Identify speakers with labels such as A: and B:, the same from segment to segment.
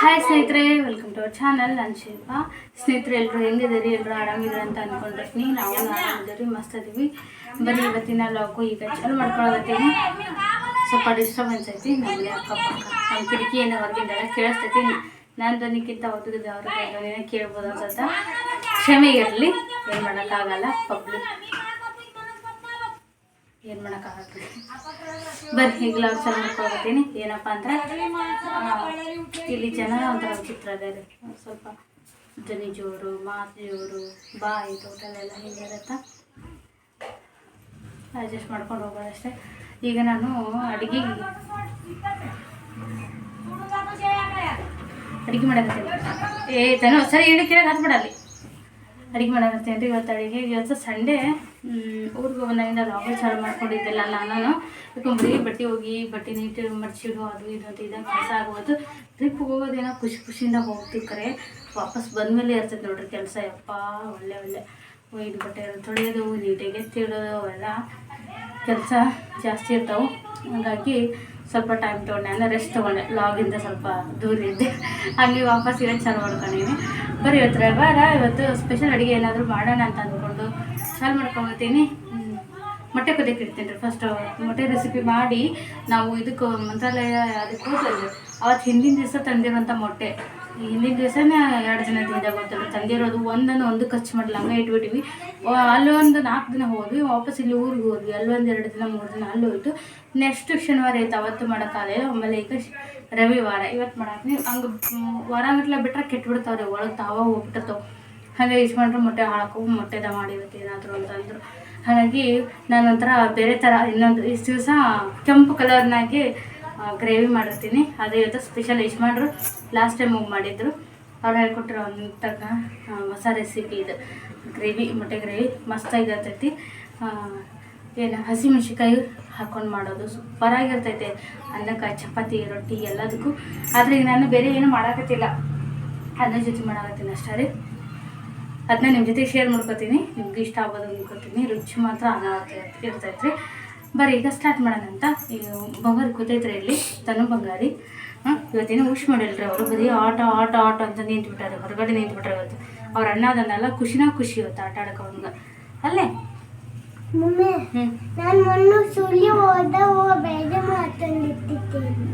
A: Hi ಸ್ನೇಹಿತರೆ welcome to our channel ನಾನು ಶಿಲ್ಪ. ಸ್ನೇಹಿತರೆ ಎಲ್ಲರೂ ಹೆಂಗಿದ್ದೀರಿ? ಎಲ್ಲರೂ ಆರಾಮಿದ್ರು ಅಂತ ಅಂದ್ಕೊಂಡಿರ್ತೀನಿ ನಾವು ಆರಾಮಿದ್ದೀರಿ ಮಸ್ತ್ ಇದೀವಿ. ಬರೀ ಇವತ್ತಿನ ಲಾಕು ಈಗ ಚಾಲು ಮಾಡ್ಕೊಳಕತ್ತೀನಿ. ಸ್ವಲ್ಪ ಡಿಸ್ಟರ್ಬೆನ್ಸ್ ಐತಿ ನಮಗೆ ಅಕ್ಕಪಕ್ಕ ನಮ್ಮ ಕಿಟಕಿ ಏನೋ ಹೊರಗಿಂದ ಕೇಳಿಸ್ತೈತಿ. ನಾನು ಧ್ವನಿಕ್ಕಿಂತ ಹೊತ್ತಿದ್ದೆ ಅವ್ರಿಗೆ ಧ್ವನಿನ ಕೇಳ್ಬೋದು ಅನ್ಸುತ್ತ ಕ್ಷಮೆ ಇರಲಿ, ಏನು ಮಾಡೋಕ್ಕಾಗಲ್ಲ ಪಬ್ಲಿಕ್ ಏನು ಮಾಡೋಕ್ಕಾಗತ್ತೆ ಬರ್ರಿ ಈಗ ಲಾಗ್ ಚಾಲು ಮಾಡ್ಕೊಳ್ತೀನಿ ಏನಪ್ಪ ಅಂದ್ರೆ ಇಲ್ಲಿ ಜನ ಒಂಥರ ವಿಚಿತ್ರ ರೀ ಸ್ವಲ್ಪ ಧ್ವನಿ ಜೋರು ಮಾತು ಜೋರು ಬಾಯಿ ಟೋಟಲ್ ಎಲ್ಲ ಇರುತ್ತೆ? ಅಡ್ಜಸ್ಟ್ ಮಾಡ್ಕೊಂಡು ಹೋಗೋದಷ್ಟೇ ಈಗ ನಾನು ಅಡುಗೆ ಅಡುಗೆ ಮಾಡೋಕತ್ತೀನಿ. ಏ, ತನೋ, ಸರಿ ಕೇಳಕ್ಕೆ ಹತ್ಬಿಡಲ್ಲಿ ಅಡುಗೆ ಮಾಡಕತ್ತೀನಿ ರೀ ಇವತ್ತು ಅಡುಗೆ. ಇವತ್ತು ಸಂಡೇ ಊರಿಗೆ ಬಂದಾಗಿಂದ ಲಾಗ ಚಾಲು ಮಾಡ್ಕೊಂಡಿದ್ದಿಲ್ಲ ನಾನು ಯಾಕಂದ್ರೆ ಬಟ್ಟೆ ಹೋಗಿ ಬಟ್ಟೆ ನೀಟ್ ಮಡ್ಚಿಡು, ಅದು ಇದು ಅಂತ ಇದಾಗ ಕೆಲಸ ಆಗೋದು ಟ್ರಿಪ್ ಹೋಗೋದೇನೋ ಖುಷಿ ಖುಷಿಯಿಂದ ಹೋಗ್ತೀವಿ ಕರೆ. ವಾಪಸ್ ಬಂದಮೇಲೆ ಇರ್ತೈತೆ ನೋಡ್ರಿ ಕೆಲಸ. ಯಪ್ಪ, ಒಳ್ಳೆ ಒಳ್ಳೆ. ಇದು ಬಟ್ಟೆ ತೊಳೆಯೋದು, ನೀಟಾಗಿ ಎತ್ತಿಡೋದು, ಅವೆಲ್ಲ ಕೆಲಸ ಜಾಸ್ತಿ ಇರ್ತಾವೆ. ಹಾಗಾಗಿ ಸ್ವಲ್ಪ ಟೈಮ್ ತೊಗೊಂಡೆ. ಅಂದರೆ ರೆಸ್ಟ್ ತೊಗೊಂಡೆ. ಲಾಗಿಂದ ಸ್ವಲ್ಪ ದೂರ ಇದ್ದೆ. ಹಾಗೆ ವಾಪಸ್ ಇರೋದು ಚಾಲು ಮಾಡ್ಕೊಂಡಿದ್ದೀನಿ. ಬರೀ ಇವತ್ತು ರವಿವಾರ, ಇವತ್ತು ಸ್ಪೆಷಲ್ ಅಡುಗೆ ಏನಾದರೂ ಮಾಡೋಣ ಅಂತ ಅಂದ್ಕೊಂಡು ಚಾಲು ಮಾಡ್ಕೊಂಬತ್ತೀನಿ ಮೊಟ್ಟೆ ಕುದಿಯಕ್ಕೆ ಇಡ್ತೀನಿ ರೀ ಫಸ್ಟ್ ಮೊಟ್ಟೆ ರೆಸಿಪಿ ಮಾಡಿ ನಾವು ಇದಕ್ಕೆ ಮಂತ್ರಾಲಯ, ಅದಕ್ಕೆ ಹೋದ್ವಿ. ಅವತ್ತು ಹಿಂದಿನ ದಿವಸ ತಂದಿರುವಂಥ ಮೊಟ್ಟೆ. ಹಿಂದಿನ ದಿವಸನೇ ಎರಡು ದಿನ ತಿಂದ ಗೊತ್ತಿಲ್ಲ ತಂದಿರೋದು ಒಂದನ್ನು ಒಂದು ಖರ್ಚು ಮಾಡಲ್ಲ ಹಂಗೆ ಇಟ್ಬಿಟ್ಟಿವಿ ಅಲ್ಲೊಂದು ನಾಲ್ಕು ದಿನ ಹೋದ್ವಿ, ವಾಪಸ್ ಇಲ್ಲಿ ಊರಿಗೆ ಹೋದ್ವಿ. ಅಲ್ಲೊಂದು ಎರಡು ದಿನ, ಮೂರು ದಿನ ಅಲ್ಲಿ ಹೋಯ್ತು. ನೆಕ್ಸ್ಟ್ ಶನಿವಾರ ಆಯ್ತು, ಅವತ್ತು ಮಾಡೋಕ್ಕಾಗಲಿಲ್ಲ ಆಮೇಲೆ ಈಗ ರವಿವಾರ. ಇವತ್ತು ಮಾಡಾಕ್ತೀನಿ ಹಂಗೆ ವಾರಗಟ್ಲೆ ಬಿಟ್ಟರೆ ಕೆಟ್ಬಿಡ್ತಾವ್ರಿ, ಒಳಗೆ ತಾವ ಹೋಗ್ಬಿಟ್ಟಿರ್ತಾವೆ ಹಾಗೆ ಇಸ್ಕೊಂಡ್ರೆ ಮೊಟ್ಟೆ ಹಾಳಕ್ಕವು ಮೊಟ್ಟೆದ ಮಾಡಿರುತ್ತೆ ಏನಾದರೂ ಅಂತಂದರು ಹಾಗಾಗಿ ನಾನು ಒಂಥರ ಬೇರೆ ಥರ ಇನ್ನೊಂದು, ಇಷ್ಟು ದಿವಸ ಕೆಂಪು ಕಲರ್ನಾಗೆ ಗ್ರೇವಿ ಮಾಡಿಸ್ತೀನಿ. ಅದು ಇವತ್ತು ಸ್ಪೆಷಲ್ ಮಾಡ್ರು ಲಾಸ್ಟ್ ಟೈಮ್ ಹೋಗಿ ಮಾಡಿದ್ರು. ಅವ್ರು ಹೇಳ್ಕೊಟ್ರು ಅಂತಾಗ ಹೊಸ ರೆಸಿಪಿ ಇದು. ಗ್ರೇವಿ, ಮೊಟ್ಟೆ ಗ್ರೇವಿ ಮಸ್ತಾಗಿರ್ತೈತಿ ಏನು ಹಸಿಮೆಣ್ಸಿಕಾಯಿ ಹಾಕ್ಕೊಂಡು ಮಾಡೋದು ಸೂಪರಾಗಿರ್ತೈತೆ ಅನ್ನಕ್ಕೆ ಚಪಾತಿ, ರೊಟ್ಟಿ ಎಲ್ಲದಕ್ಕೂ. ಆದರೆ ನಾನು ಬೇರೆ ಏನು ಮಾಡಾಕತ್ತಿಲ್ಲ. ಅದ್ರ ಜೊತೆ ಮಾಡಾಕತ್ತೀನಿ ಅಷ್ಟೇ ರೀ. ಅದನ್ನ ನಿಮ್ಮ ಜೊತೆ ಶೇರ್ ಮಾಡ್ಕೊತೀನಿ. ನಿಮ್ಗೆ ಇಷ್ಟ ಆಗೋದು ಅನ್ಕೋತೀನಿ ರುಚಿ ಮಾತ್ರ ಅನ್ನ ಇರ್ತೈತೆ ರೀ ಬರ್ರಿ ಈಗ ಸ್ಟಾರ್ಟ್ ಮಾಡೋಣ ಅಂತ ಈಗ ಬಂಗಾರಿ ಕೂತೈತ್ರಿ ಇಲ್ಲಿ ತನು ಬಂಗಾರಿ. ಹಾಂ ಇವತ್ತೇನು ಉಶ್ ಮಾಡಿಲ್ರಿ ಅವರು. ಬರೀ ಆಟ ಆಟ ಆಟ ಅಂತ ನಿಂತ್ಬಿಟ್ಟಾರೆ. ಹೊರಗಡೆ ನಿಂತ್ಬಿಟ್ರೆ ಇವತ್ತು. ಅವ್ರ ಅಣ್ಣ ಅದನ್ನೆಲ್ಲ ಖುಷಿನ ಖುಷಿ ಇವತ್ತು ಆಟ ಆಡಕ್ಕೆ ಅವ್ನಿಗೆ. ಅಲ್ಲೇ?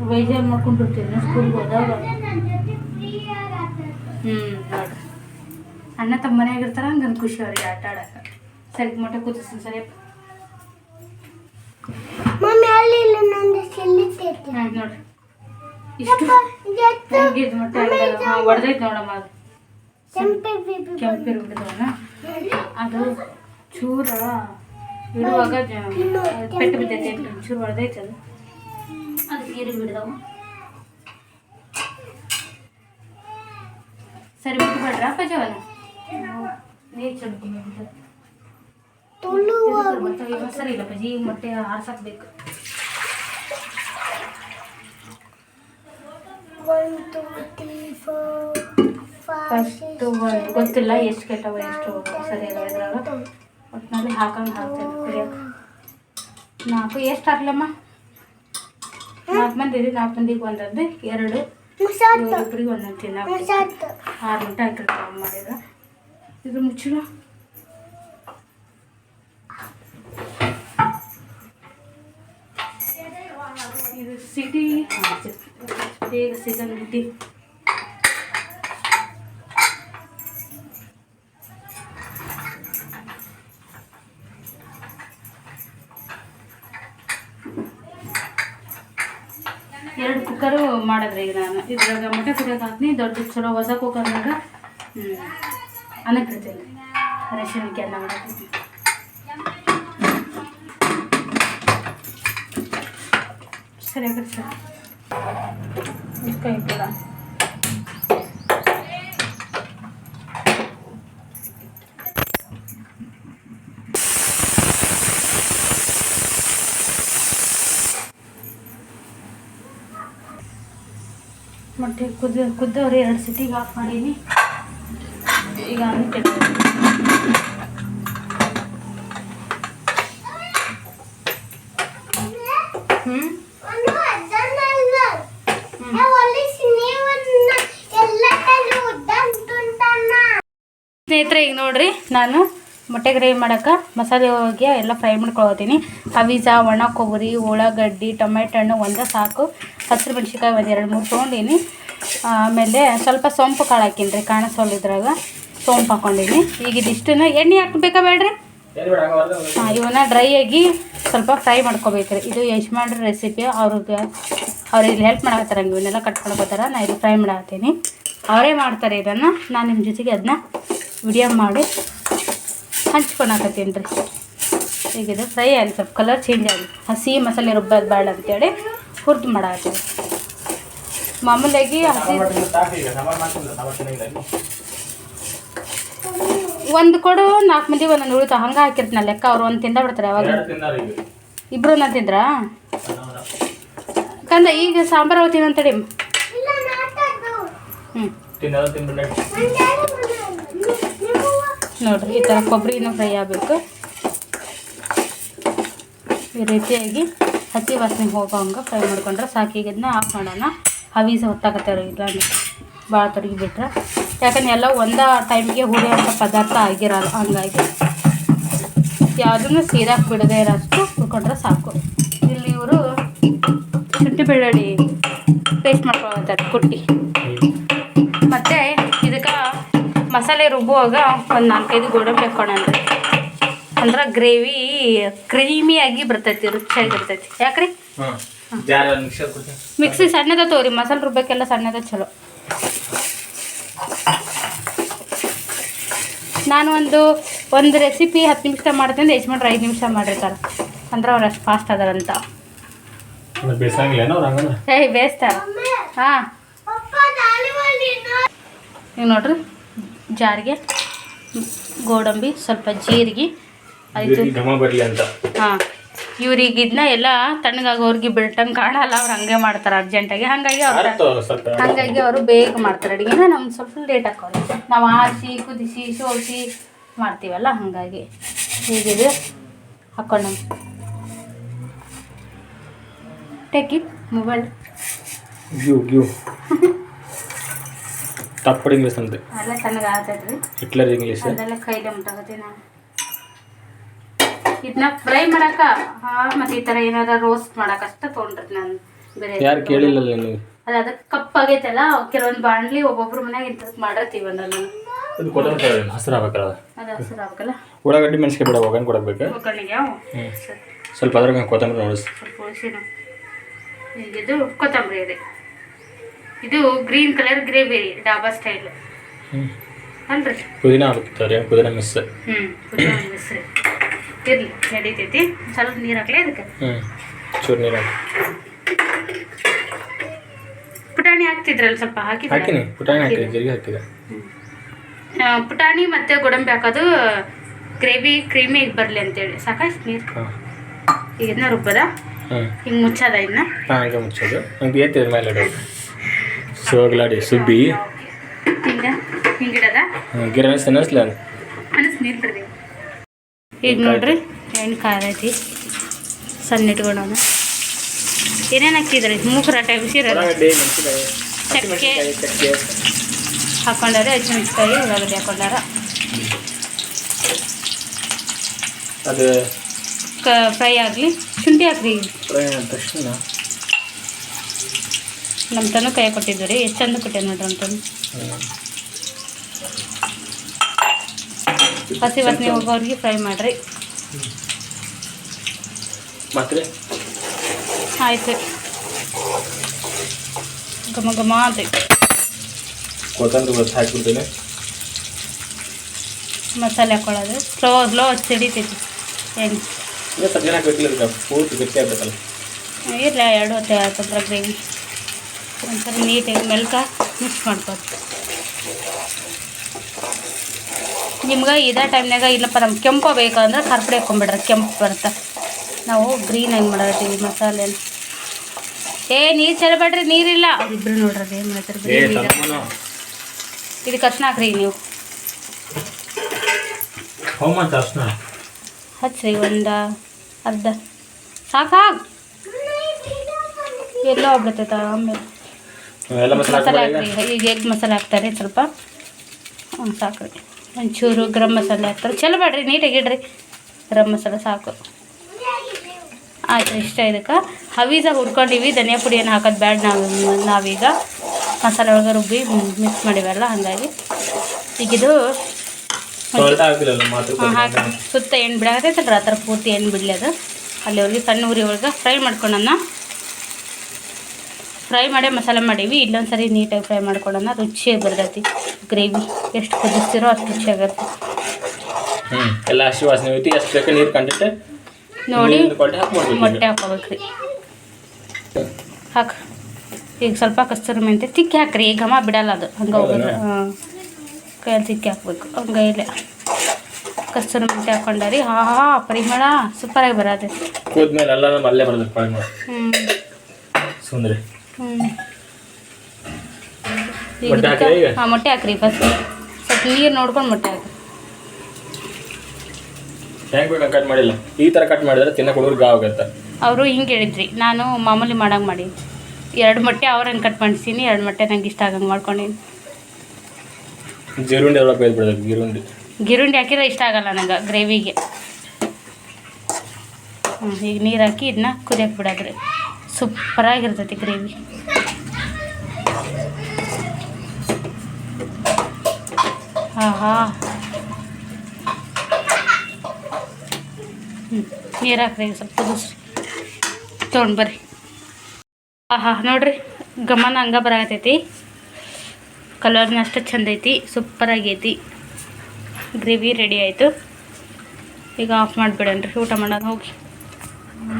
A: ಬೇಜಾರು ಮಾಡ್ಕೊಂಡಿರ್ತೀನಿ ಸ್ಕೂಲ್ಗೆ ಹೋದಾಗ? ಹ್ಞೂ ನೋಡ್ರಿ. ಅಣ್ಣ ತಮ್ಮ ಮನೆಯಾಗಿರ್ತಾರ ಹಂಗೆ ಖುಷಿ ಅವ್ರಿಗೆ ಆಟ ಆಡಕ್ಕೆ. ಸರಿ ಮಟ್ಟ ಕೂತಿಸ್ತೀನಿ. ಸರಿ
B: ಮಮ್ಮಿ ಅಲ್ಲಿ ಇಲ್ಲ ನಂದು ಚೆಲ್ಲಿತೈತೆ
A: ಹಾಂ ನೋಡ್ರಿ. ಇಷ್ಟು ಹೆಂಗಿದ್ ಮೊಟ್ಟೆ ಹೊಡೆದೈತೆ ನೋಡಮ್ಮ ಅದು. ಕೆಂಪಿರ್ಬಿಟ್ಟಿದವನ ಅದು ಚೂರ ಇಡುವಾಗ ಪೆಟ್ಟು ಬಿದ್ದೈತೆ ಚೂರು ಹೊಡೆದೈತೆ ಅದು. ಅದು ನೀರು ಬಿಡ್ದವ ಸರಿ ಬಿಟ್ಬಿಡ್ರ ಪಜವನ ನೀರು ಚಡ್ಕೊಂಡು
B: ತುಳು
A: ಸರಿ ಇಲ್ಲ ಪಜಿ ಮೊಟ್ಟೆ ಆರ್ಸಕ್ಬೇಕು.
B: One two three four five
A: first ಗೊತ್ತಿಲ್ಲ ಎಷ್ಟು ಕೆಟ್ಟವ ಎಷ್ಟು ಸರಿ ಇದ್ರಾಗ? ಒಟ್ಟಿನಲ್ಲಿ ಹಾಕಂಗೆ ಹಾಕ್ತೇನೆ ಕುಡಿಯೋಕೆ ನಾಲ್ಕು, ಎಷ್ಟು ಹಾಕ್ಲಮ್ಮ? ನಾಲ್ಕು ಮಂದಿ ಇದೆ ನಾಲ್ಕು ಮಂದಿಗೆ ಒಂದೊಂದು, ಎರಡು ಇಬ್ಬರಿಗೆ ಒಂದೊಂದು
B: ತಿನ್ನಕ್ಕೆ
A: ಆರು ಗಂಟೆ ಹಾಕಿರ್ತಾವ ಮಾಡಿದ್ರೆ. ಇದು ಮುಚ್ಚಿಲ್ಲ ಇದು ಸಿಟಿ. ಬೇಗ ಸಿಗಂಗಿಟ್ಟಿ ಎರಡು ಕುಕ್ಕರು ಮಾಡಿದ್ರೆ ಈಗ ನಾನು. ಇದ್ರಾಗ ಮೊಟ್ಟೆ ಕುದಿಯೋಕೆ ಹಾಕ್ತೀನಿ, ದೊಡ್ಡ ಚಲೋ ಹೊಸ ಕುಕ್ಕರ್ನಾಗ ಹ್ಞೂ ಅನ್ನಕ್ಕೆ ಇಡ್ತೀನಿ ರೇಷನ್ಗೆ ಅನ್ನ ಮಾಡಕ್ಕೆ ಸರಿ ಆಗತ್ತೆ ಸರ್ ಕೈ ಕೂಡ ಮೊಟ್ಟೆ ಕುದ ಕುದ್ದವ್ರೆ ಎರಡು ಸಿಟಿಗೆ ಆಫ್ ಮಾಡೀನಿ ಈಗ ಅನ್ನಕ್ಕೆ ಹ್ಞೂ
B: ಅನ್ನು ಅದನ್ನಲ್ಲ ನಾವು ಅಲ್ಲಿ
A: ಸ್ನೇಹಿತರೆ, ಈಗ ನೋಡಿರಿ, ನಾನು ಮೊಟ್ಟೆ ಗ್ರೇವಿ ಮಾಡೋಕ್ಕೆ ಮಸಾಲೆ ಹೋಗಿ ಎಲ್ಲ ಫ್ರೈ ಮಾಡ್ಕೊಳ್ತೀನಿ. ಅವಿಜ, ಒಣ ಕೊಬ್ಬರಿ, ಉಳ್ಳಾಗಡ್ಡಿ ಟೊಮೆಟೊ ಹಣ್ಣು ಒಂದೇ ಸಾಕು. ಹಸಿರು ಮೆಣಸಿನ್ಕಾಯಿ ಒಂದು ಎರಡು ಮೂರು ತೊಗೊಂಡೀನಿ. ಆಮೇಲೆ ಸ್ವಲ್ಪ ಸೋಂಪು ಕಾಳು ಹಾಕೀನಿ ರೀ ಇದ್ರಾಗ. ಸೋಂಪು ಹಾಕೊಂಡಿನಿ. ಈಗ ಇದಿಷ್ಟನ್ನು ಎಣ್ಣೆ ಹಾಕ್ಬೇಕಾ ಬೇಡ್ರಿ? ಹಾಂ, ಇವನ್ನ ಡ್ರೈ ಆಗಿ ಸ್ವಲ್ಪ ಫ್ರೈ ಮಾಡ್ಕೋಬೇಕ್ರಿ. ಇದು ಯಜಮಾನ್ರ ರೆಸಿಪಿ ಅವ್ರಿಗೆ ಅವ್ರಿಗೆ ಹೆಲ್ಪ್ ಮಾಡಕತ್ತಾರ ಇವನ್ನೆಲ್ಲ ಕಟ್ ಮಾಡ್ಕೋತಾರ ನಾ ಇದು ಫ್ರೈ ಮಾಡತ್ತೀನಿ ಅವರೇ ಮಾಡ್ತಾರೆ ಇದನ್ನು. ನಾನು ನಿಮ್ಮ ಜೊತೆಗೆ ಅದನ್ನ ವಿಡಿಯೋ ಮಾಡಿ ಹಂಚ್ಕೊಳಕತ್ತೀನಿ ರೀ. ಈಗ ಇದು ಫ್ರೈ ಆಗಲಿ ಸ್ವಲ್ಪ ಕಲರ್ ಚೇಂಜ್ ಆಗಲಿ ಹಸಿ ಮಸಾಲೆ ರುಬ್ಬೋದು ಬೇಡ ಅಂತೇಳಿ ಹುರಿದು ಮಾಡತ್ತೀವಿ ಮಾಮೂಲಿಯಾಗಿ ಹಸಿ ಒಂದು ಕೊಡು ನಾಲ್ಕು ಮಂದಿ ಒಂದೊಂದು ಉಳಿತಾವ ಹಂಗೆ ಹಾಕಿರ್ತೀನಿ ಲೆಕ್ಕ ಅವ್ರು ಒಂದು ತಿಂದ ಬಿಡ್ತಾರೆ ಯಾವಾಗ. ಇಬ್ಬರು ನಾನು ತಿಂದ್ರಾ? ಕಂದ ಈಗ ಸಾಂಬಾರು ಅವತ್ತಿನ ಅಂತೇಳಿ ಹ್ಞೂ
B: ನನ್ನ ಡ್ಯಾಡಿ ಮನೆ ನೀವು
A: ನೋಡ್ರಿ, ಈ ಥರ ಕೊಬ್ಬರಿನೂ ಫ್ರೈ ಆಗಬೇಕು. ಈ ರೀತಿಯಾಗಿ ಹಸಿ ವಾಸನೆ ಹೋಗೋ ಹಂಗೆ ಫ್ರೈ ಮಾಡ್ಕೊಂಡ್ರೆ ಸಾಕಿ. ಇದನ್ನ ಆಫ್ ಮಾಡೋಣ. ಹವೀಸ ಹೊತ್ತಾಕತ್ತೇವೆ ಇಲ್ಲ ಭಾಳ ತೊಡಗಿ ಬಿಟ್ರೆ ಯಾಕಂದ್ರೆ ಎಲ್ಲ ಒಂದೇ ಟೈಮಿಗೆ ಹುರಿಯೋಂಥ ಪದಾರ್ಥ ಆಗಿರಲ್ಲ, ಹಂಗಾಗಿ. ಯಾವುದನ್ನು ಸೀದಾಕ್ ಬಿಡದೇ ಇರೋಷ್ಟು ಹುಡ್ಕೊಂಡ್ರೆ ಸಾಕು. ಇಲ್ಲಿ ಇವರು ಶುಂಠಿ ಬೆಳ್ಳುಳ್ಳಿ ಪೇಸ್ಟ್ ಮಾಡ್ಕೊಳ್ತಾರೆ ಕುಟ್ಟಿ. ಮಸಾಲೆ ರುಬ್ಬುವಾಗ ಒಂದು ನಾಲ್ಕೈದು ಗೋಡಂಬಿ ಹಾಕ್ಕೊಂಡ್ರಿ ಅಂದ್ರೆ. ಗ್ರೇವಿ ಕ್ರೀಮಿಯಾಗಿ ಬರ್ತೈತಿ ರುಚಿಯಾಗಿರ್ತೈತಿ ಯಾಕ್ರಿ? ಮಿಕ್ಸಿ ಸಣ್ಣದ ತೋರಿ ಮಸಾಲೆ ರುಬ್ಬಕ್ಕೆಲ್ಲ ಸಣ್ಣದ ಚಲೋ. ನಾನು ಒಂದು ಒಂದು ರೆಸಿಪಿ ಹತ್ತು ನಿಮಿಷ ಮಾಡ್ತೀನಿ ಯಜಮಾನ್ರು ಐದು ನಿಮಿಷ ಮಾಡಿರ್ತಾರೆ. ಅಂದ್ರೆ ಅವ್ರು ಅಷ್ಟು ಫಾಸ್ಟ್ ಅದಾರಂತ. ಏಯ್ ಬೇಸ್ತಾರ ಹಾಂ. ಈಗ ನೋಡ್ರಿ. ಜಾರಿಗೆ ಗೋಡಂಬಿ ಸ್ವಲ್ಪ ಜೀರಿಗೆ ಆಯಿತು ಹಾಂ. ಇವ್ರಿಗೆ ಇದನ್ನ ಎಲ್ಲ ತಣ್ಣಗಾಗೋರ್ಗೆ ಬಿಳ್ಟಂಗೆ ಕಾಣಲ್ಲ ಅವ್ರು ಹಂಗೆ ಮಾಡ್ತಾರೆ ಅರ್ಜೆಂಟಾಗಿ ಹಾಗಾಗಿ ಅವ್ರು ಹಾಗಾಗಿ ಅವರು ಬೇಗ ಮಾಡ್ತಾರೆ ಅಡುಗೆನ ನಮ್ಗೆ ಸ್ವಲ್ಪ ಲೇಟ್ ಹಾಕೋರು ನಾವು ಆರಿಸಿ ಕುದಿಸಿ ಸೋಸಿ ಮಾಡ್ತೀವಲ್ಲ ಹಾಗಾಗಿ ಹೀಗಿದೆ. ಹಾಕೊಂಡು. ಟೇಕ್ ಇಟ್ ಮೊಬೈಲ್
C: ಯೋ ಗ್ಯೂ ತಪ್ಪಡಿ ಇಂಗ್ಲೀಷ್ ಅಂತ
A: ಎಲ್ಲ ಚೆನ್ನಾಗಿ ಆಗ್ತೈತ್ರಿ
C: ಹಿಟ್ಲರ್ ಇಂಗ್ಲೀಷ್.
A: ಅದೆಲ್ಲ ಕೈಲೇ ಮುಟ್ಟಾಗತ್ತೆ ನಾನು. ಇದನ್ನ ಫ್ರೈ ಮಾಡಕ ಹಾಂ ಮತ್ತು ಈ ತರ ಏನಾರ ರೋಸ್ಟ್ ಮಾಡಕ್ಕೆ ಅಷ್ಟ ತೊಗೊಂಡ್ರಿ ನಾನು. ಬೇರೆ
C: ಯಾರು ಕೇಳಿಲ್ಲಲ್ಲ ನೀವು
A: ಅಲ್ಲ ಅದಕ್ಕೆ ಕಪ್ಪಾಗೈತಲ್ಲ ಕೆಲವೊಂದು ಬಾಣಲಿ ಒಬ್ಬೊಬ್ರು ಮನ್ಯಾಗ ಇಂಥದ್ದು ಮಾಡಿರ್ತೀವಿ ನಾನು
C: ಇದು ಕೊತ್ತಂಬರಿ ಹಸಿರು ಆಗ್ಬೇಕಲ್ಲ?
A: ಅದು ಹಸಿರು ಆಗ್ಬೇಕಲ್ಲ.
C: ಉಳ್ಳಾಗಡ್ಡಿ ಮೆಣಸಿಗೆ ಬೇಡ ಒಗ್ಗರಣೆ ಕೊಡಬೇಕು
A: ಒಗ್ಗರಣೆಗೆ ಯಾವ
C: ಹ್ಞೂ
A: ಸರಿ
C: ಸ್ವಲ್ಪ ಅದ್ರಾಗ ಕೊತ್ತಂಬರಿ ನೋಡಿಸ್
A: ಸ್ವಲ್ಪ ಉಳಿಸಿ ಇದು ಕೊತ್ತಂಬರಿ ಇದೆ. ಇದು ಗ್ರೀನ್ ಕಲರ್ ಗ್ರೇವಿ ರೀ ಡಾಬಾ ಸ್ಟೈಲ್. ಅಲ್ರಿ?
C: ಪುದೀನ ಹಾಕ್ತಾರೆ ಪುದೀನ ಮಿಸ್
A: ಹ್ಞೂ ಪುದೀನ ಮಿಸ್ ಇರಲಿ ನಡೀತೈತಿ ಸ್ವಲ್ಪ ನೀರು ಹಾಕ್ಲಿ ಅದಕ್ಕೆ
C: ಹ್ಞೂ ಚೂರು ನೀರು ಹಾಕಿ.
A: ಪುಟಾಣಿ ಹಾಕ್ತಿದ್ರಲ್ಲ ಸ್ವಲ್ಪ ಹಾಕಿ
C: ಹಾಕಿನಿ ಪುಟಾಣಿ ಹಾಕಿದೆ ಜೀರಿಗೆ ಹಾಕಿದೆ.
A: ಪುಟಾಣಿ ಮತ್ತು ಗೋಡಂಬಿ ಹಾಕೋದು ಗ್ರೇವಿ ಕ್ರೀಮಿ ಬರಲಿ ಅಂತೇಳಿ. ಸಾಕಾಯ್ತು ನೀರು. ಈಗ ಇದನ್ನ ರುಬ್ಬದ. ಹಿಂಗೆ ಮುಚ್ಚದ ಇನ್ನ
C: ಹಾಂ ಈಗ ಮುಚ್ಚೋದು. ಹಿಂಗೆ ಏತಿದ ಮೇಲೆ ಇಡೋದು. ಸೋಗ್ಲಾಡಿ ಸುಬ್ಬಿ.
A: ಹಿಂಗೆ ಹಿಂಗಿಡದ?
C: ಗಿರಣಿ ಸನ್ನಸ್ಲ ಅದು
A: ಅನಸ್ ನೀರು ಬಿಡ್ತೀವಿ ಈಗ ನೋಡ್ರಿ ಎಣ್ಣೆ ಐತಿ. ಸಣ್ಣ ಇಟ್ಕೊಂಡವನು. ಏನೇನು ಹಾಕಿದ್ರಿ? ಮೂಕರ ಟೈಮ್ ಸೀರೆ? ಚಕ್ಕೆ. ಹಾಕೊಂಡಾರೆ ಹಸಿಮೆಣಸಿಕಾಯಿ ಉಳ್ಳಾಗಡ್ಡಿ ಹಾಕೊಂಡಾರ.
C: ಅದು
A: ಫ್ರೈ ಆಗಲಿ ಶುಂಠಿ ಹಾಕ್ರಿ.
C: ಫ್ರೈ ಆದ ತಕ್ಷಣ
A: ನಮ್ಮ ತನು ಕೈ ಕೊಟ್ಟಿದ್ದು ರೀ ಎಷ್ಟು ಚಂದ ಕೊಟ್ಟೆ ನೋಡ್ರಿ ನಮ್ಮ ತನು. ಹಸಿ ವಾಸನೆ ಹೋಗೋರಿಗೆ ಫ್ರೈ ಮಾಡಿರಿ. ಆಯ್ತು ಘಮ ಘಮ ಅಂತ
C: ಕೊತ್ತಂಬರಿ ಹಾಕಿಬಿಡ್ತೀನಿ
A: ಮಸಾಲೆ ಹಾಕೊಳ್ಳೋದು. ಸ್ಲೋ ಸ್ಲೋ ಸಿಡಿತೈತಿ. ಹಿಡಿತೈತಿ
C: ಈಗ ಸ್ವಲ್ಪ ಜನ ಪೂರ್ತಿ ಗಟ್ಟಿ ಆಗ್ಬೇಕಲ್ಲ.
A: ಇರಲ್ಲ ಎರಡು ಹೊತ್ತೆ ಆತಂದ್ರೆ ಗ್ರೇವಿ. ಒಂಥರ ನೀಟಾಗಿ ಮೆಲ್ಕ ಮಿಕ್ಸ್ ಮಾಡ್ಕೊತ ನಿಮ್ಗೆ ಇದೇ ಟೈಮ್ನಾಗ ಇಲ್ಲಪ್ಪ ನಮ್ಗೆ ಕೆಂಪು ಬೇಕಂದ್ರೆ ಕರ್ಪಡೆ ಹಾಕೊಂಬಿಡ್ರಿ ಕೆಂಪು ಬರುತ್ತೆ. ನಾವು ಗ್ರೀನ್ ಹೆಂಗೆ ಮಾಡತ್ತೀವಿ ಮಸಾಲೆ ಏ ನೀರು ಚೆಲ್ಲಬೇಡ್ರಿ ನೀರಿಲ್ಲ. ಇಬ್ರು ನೋಡ್ರಿ ಏನು ಮಾಡ್ತಾರೆ ಇದು
C: ಕಷ್ಟ
A: ಇದಕ್ಕೆ ಅರ್ಶಿನ ಹಾಕ್ರಿ ನೀವು.
C: ಹಚ್ಚಿ ಒಂದ
A: ಹಚ್ಚ್ರಿ ಒಂದು ಅರ್ಧ. ಸಾಕು ಎಲ್ಲೋ ಆಗ್ಬಿಡ್ತೈತ ಆಮೇಲೆ.
C: ಮಸಾಲೆ ಈಗ.
A: ಹಾಕ್ರಿ. ಈಗ ಎಗ್ ಮಸಾಲೆ ಹಾಕ್ತಾರೆ ಸ್ವಲ್ಪ. ಸಾಕು ಸಾಕ್ರಿ. ಒಂಚೂರು ಗರಂ ಮಸಾಲೆ ಹಾಕ್ತಾರೆ. ಚಲೋ ಬೇಡ್ರಿ ನೀಟಾಗಿ ಇಡ್ರಿ. ಗರಂ ಮಸಾಲೆ ಸಾಕು. ಆಯ್ತು ಇಷ್ಟ ಇದಕ್ಕೆ. ಹವೀಸ ಹುರ್ಕೊಂಡಿವಿ ಧನಿಯಾ ಏನು ಹಾಕೋದು ಬೇಡ ನಾವು ನಾವೀಗ. ಮಸಾಲೆ ಒಳಗೆ ರುಬ್ಬಿ ಮಿಕ್ಸ್ ಮಾಡಿವಲ್ಲ ಹಾಗಾಗಿ. ಈಗಿದು ಇದು ಸುತ್ತ ಎಣ್ಣೆ ಬಿಡಾಕತ್ತೈತಲ್ರಿ ಆ ಥರ ಪೂರ್ತಿ ಎಣ್ಣೆ ಬಿಡಲಿ ಅದು. ಅಲ್ಲಿವರೆಗೆ ಸಣ್ಣ ಊರಿ ಒಳಗೆ ಫ್ರೈ ಮಾಡ್ಕೊಳ್ಳೋಣ ಫ್ರೈ ಮಾಡಿ ಮಸಾಲೆ ಮಾಡೀವಿ ಇಲ್ಲೊಂದು ಸರಿ ನೀಟಾಗಿ ಫ್ರೈ ಮಾಡ್ಕೊಳ್ಳೋಣ ರುಚಿಯಾಗಿ ಬರ್ತೈತಿ. ಗ್ರೇವಿ ಎಷ್ಟು ಕುದಿಸ್ತಿರೋ ಅಷ್ಟು ರುಚಿಯಾಗತ್ತೆ
C: ಹ್ಞೂ ಎಲ್ಲ ಹಸಿ ವಾಸನೆ ಐತಿ ಎಷ್ಟು ಬೇಕು ನೀರು ಕಂಡಿಟ್ಟು
A: ನೋಡಿ ಮೊಟ್ಟೆ ಹಾಕೋಬೇಕ್ರಿ ಹಾಕ. ಈಗ ಸ್ವಲ್ಪ ಕಸ್ತೂರಿ ಮೆಂತೆ ತಿಕ್ಕಿ ಹಾಕ್ರಿ ಈಗ ಘಮ ಬಿಡಲ್ಲ ಅದು. ಹಂಗೆ ಹೋಗೋದು ಹಾಂ ಕೈಯಲ್ಲಿ ತಿಕ್ಕಿ ಹಾಕ್ಬೇಕು. ಹಂಗೆ ಇಲ್ಲ ಕಸ್ತೂರಿ ಮೆಂತೆ ಹಾಕೊಂಡಾರಿ ಹಾ ಹಾ ಪರಿಮಳ ಸೂಪರಾಗಿ ಬರತ್ತೆ.
C: ಕೂದ್ಮೇಲೆ ಎಲ್ಲ ಅಲ್ಲೇ ಬರ್ತದೆ
A: ಹ್ಞೂ
C: ಸುಂದ್ರಿ.
A: ಹ್ಞೂ? ಹಾಂ ಮೊಟ್ಟೆ ಹಾಕ್ರಿ ಫಸ್ಟ್ ಸ್ವಲ್ಪ ನೀರು ನೋಡ್ಕೊಂಡು ಮೊಟ್ಟೆ ಹಾಕ್ರಿ.
C: ಹೆಂಗೆ ಕಟ್ ಮಾಡಿಲ್ಲ. ಈ ಥರ ಕಟ್ ಮಾಡಿದ್ರೆ ತಿನ್ನಕ್ಕೆ ಹುಡುಗರು ಗಾವ್ ಆಗುತ್ತೆ.
A: ಅವರು ಹಿಂಗೆ ಹೇಳಿದ್ರಿ ನಾನು ಮಾಮೂಲಿ ಮಾಡಂಗೆ ಮಾಡಿ. ಎರಡು ಮೊಟ್ಟೆ ಅವ್ರ ಹಂಗೆ ಕಟ್ ಮಾಡಿಸ್ತೀನಿ ಎರಡು ಮೊಟ್ಟೆ ನಂಗೆ ಇಷ್ಟ ಆಗಂಗೆ ಮಾಡ್ಕೊಂಡೀನಿ.
C: ಜೀರುಂಡಿ ಎಲ್ಲ ಬೇಯ್ದು ಗಿರುಂಡಿ.
A: ಗಿರುಂಡಿ ಹಾಕಿದ್ರೆ ಇಷ್ಟ ಆಗಲ್ಲ ನಂಗೆ ಗ್ರೇವಿಗೆ. ಹ್ಞೂ ಈಗ ನೀರು ಹಾಕಿ ಇದನ್ನ ಕುದಿಯಕ್ಕೆ ಬಿಡೋದ್ರಿ. ಸೂಪರಾಗಿರ್ತೈತಿ ಗ್ರೇವಿ. ಆಹಾ. ಹ್ಞೂ ನೀರು ಹಾಕ್ರಿ ಸ್ವಲ್ಪ ಕುದಿಸ್ರಿ ತೊಗೊಂಡು ಬರ್ರಿ. ಆಹಾ, ನೋಡ್ರಿ, ಗಮನ ಹಂಗೆ ಬರಾಕತೈತಿ ಕಲರ್ನ ಅಷ್ಟು ಚಂದ ಐತಿ ಸೂಪರ್ ಆಗೈತಿ ಗ್ರೇವಿ ರೆಡಿ ಆಯಿತು. ಈಗ ಆಫ್ ಮಾಡಿಬಿಡನ್ರಿ, ಊಟ ಮಾಡೋಣ, ಹೋಗಿ.